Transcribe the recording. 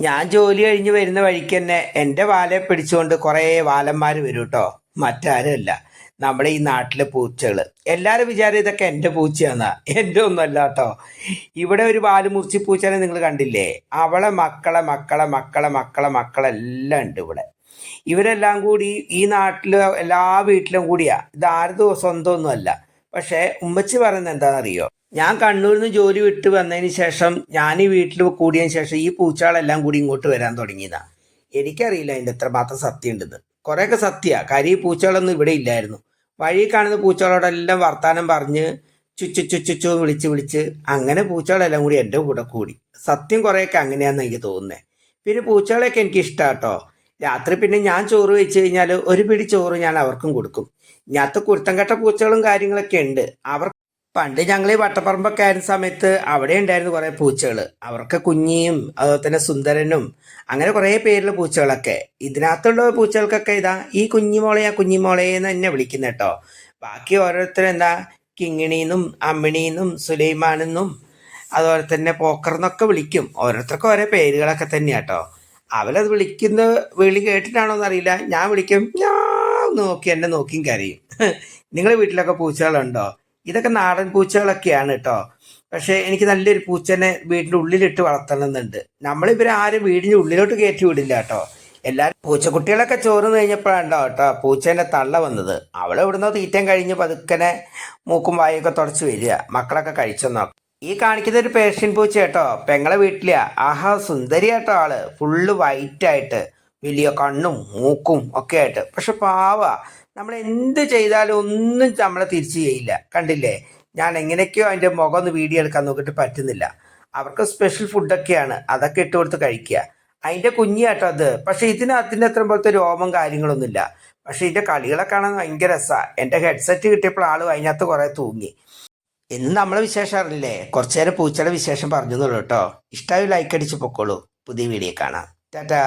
ഞാൻ ജോലി കഴിഞ്ഞ് വരുന്ന വഴിക്ക് തന്നെ എന്റെ വാലെ പിടിച്ചുകൊണ്ട് കുറേ വാലന്മാർ വരും കേട്ടോ മറ്റാരുമല്ല. നമ്മുടെ ഈ നാട്ടിലെ പൂച്ചകൾ എല്ലാവരും വിചാരം ഇതൊക്കെ എന്റെ പൂച്ചയാണെന്നാ എന്റെ ഒന്നുമല്ല കേട്ടോ ഇവിടെ ഒരു വാൽ മുറിച്ചി പൂച്ചനെ നിങ്ങൾ കണ്ടില്ലേ? അവളെ മക്കളെ മക്കളെ മക്കളെ മക്കളെ മക്കളെല്ലാം ഉണ്ട് ഇവിടെ. ഇവരെല്ലാം കൂടി ഈ നാട്ടിലെ എല്ലാ വീട്ടിലും കൂടിയാ. ഇത് ആരതും സ്വന്തമൊന്നുമല്ല പക്ഷേ ഉമ്മച്ചി പറയുന്നത് എന്താണെന്നറിയോ? ഞാൻ കണ്ണൂരിൽ നിന്ന് ജോലി വിട്ട് വന്നതിന് ശേഷം ഞാൻ ഈ വീട്ടിൽ കൂടിയതിന് ശേഷം ഈ പൂച്ചകളെല്ലാം കൂടി ഇങ്ങോട്ട് വരാൻ തുടങ്ങിയതാണ് എനിക്കറിയില്ല അതിന്റെ എത്രമാത്രം സത്യം ഉണ്ടെന്ന് കുറേയൊക്കെ സത്യമാണ് കാര്യം ഈ പൂച്ചകളൊന്നും ഇവിടെ ഇല്ലായിരുന്നു. വഴി കാണുന്ന പൂച്ചകളോടെല്ലാം വർത്താനം പറഞ്ഞ് ചുച്ചു ചുച്ചു വിളിച്ച് വിളിച്ച് അങ്ങനെ പൂച്ചകളെല്ലാം കൂടി എന്റെ കൂടെ കൂടി. സത്യം കുറേയൊക്കെ അങ്ങനെയാണെന്ന് എനിക്ക് തോന്നുന്നത് പിന്നെ പൂച്ചകളെയൊക്കെ എനിക്ക് ഇഷ്ടമാട്ടോ രാത്രി പിന്നെ ഞാൻ ചോറ് വെച്ച് കഴിഞ്ഞാൽ ഒരു പിടി ചോറ് ഞാൻ അവർക്കും കൊടുക്കും. ഞാത്ത കുരുത്തം കെട്ട പൂച്ചകളും കാര്യങ്ങളൊക്കെ ഉണ്ട്. അവർ പണ്ട് ഞങ്ങൾ ഈ വട്ടപ്പറമ്പൊക്കെ ആയിരുന്ന സമയത്ത് അവിടെ ഉണ്ടായിരുന്നു കുറേ പൂച്ചകൾ അവർക്ക് കുഞ്ഞിയും അതുപോലെ തന്നെ സുന്ദരനും അങ്ങനെ കുറേ പേരുള്ള പൂച്ചകളൊക്കെ. ഇതിനകത്തുള്ള പൂച്ചകൾക്കൊക്കെ ഇതാ ഈ കുഞ്ഞിമോളെ ആ കുഞ്ഞിമോളെ എന്ന് തന്നെ വിളിക്കുന്ന കേട്ടോ. ബാക്കി ഓരോരുത്തരും എന്താ കിങ്ങിണിന്നും അമ്മിണിന്നും സുലൈമാനെന്നും അതുപോലെ തന്നെ പോക്കർന്നൊക്കെ വിളിക്കും. ഓരോരുത്തർക്കും ഓരോ പേരുകളൊക്കെ തന്നെയാട്ടോ അവരത് വിളിക്കുന്ന വിളി കേട്ടിട്ടാണോ എന്നറിയില്ല. ഞാൻ വിളിക്കും ഞാൻ നോക്കി എന്നെ നോക്കിയും കരയും. നിങ്ങളുടെ വീട്ടിലൊക്കെ പൂച്ചകളുണ്ടോ? ഇതൊക്കെ നാടൻ പൂച്ചകളൊക്കെയാണ് കേട്ടോ പക്ഷേ എനിക്ക് നല്ലൊരു പൂച്ചനെ വീടിന്റെ ഉള്ളിലിട്ട് വളർത്തണമെന്നുണ്ട്. നമ്മളിവരെ ആരും വീടിന്റെ ഉള്ളിലോട്ട് കയറ്റി വിടില്ല കേട്ടോ എല്ലാവരും പൂച്ചക്കുട്ടികളൊക്കെ ചോറ് കഴിഞ്ഞപ്പോഴാണ്ടോ കേട്ടോ പൂച്ചേന്റെ തള്ള വന്നത്. അവൾ ഇവിടുന്ന് തീറ്റം കഴിഞ്ഞ് പതുക്കനെ മൂക്കും വായൊക്കെ തുടച്ച് വരിക. മക്കളൊക്കെ കഴിച്ചെന്നോ ഈ കാണിക്കുന്ന ഒരു പേർഷ്യൻ പൂച്ച കേട്ടോ പെങ്ങളെ വീട്ടിലെയാ ആഹാ സുന്ദരി കേട്ടോ ആൾ. ഫുള്ള് വൈറ്റ് ആയിട്ട് വലിയ കണ്ണും മൂക്കും ഒക്കെ ആയിട്ട്. പക്ഷെ പാവ നമ്മൾ എന്ത് ചെയ്താലും ഒന്നും നമ്മളെ തിരിച്ചു ചെയ്യില്ല. കണ്ടില്ലേ? ഞാൻ എങ്ങനെയൊക്കെയോ അതിന്റെ മുഖം ഒന്ന് വീഡിയോ എടുക്കാൻ നോക്കിയിട്ട് പറ്റുന്നില്ല. അവർക്ക് സ്പെഷ്യൽ ഫുഡൊക്കെയാണ് അതൊക്കെ ഇട്ട് കൊടുത്ത് കഴിക്കുക. അതിന്റെ കുഞ്ഞിയാട്ടോ അത്. പക്ഷെ ഇതിന് അതിന്റെ അത്ര പോലത്തെ രോമം കാര്യങ്ങളൊന്നുമില്ല. പക്ഷെ ഇതിന്റെ കളികളെ കാണാൻ ഭയങ്കര രസമാണ് എന്റെ ഹെഡ്സെറ്റ് കിട്ടിയപ്പോൾ ആൾ അതിനകത്ത് കുറേ തൂങ്ങി. ഇന്ന് നമ്മളെ വിശേഷം അറിയില്ലേ? കുറച്ചു നേരം പൂച്ചയുടെ വിശേഷം പറഞ്ഞു കേട്ടോ. ഇഷ്ടമായി ലൈക്ക് അടിച്ച് പൊക്കോളൂ. പുതിയ വീഡിയോ കാണാം. ടാറ്റാ.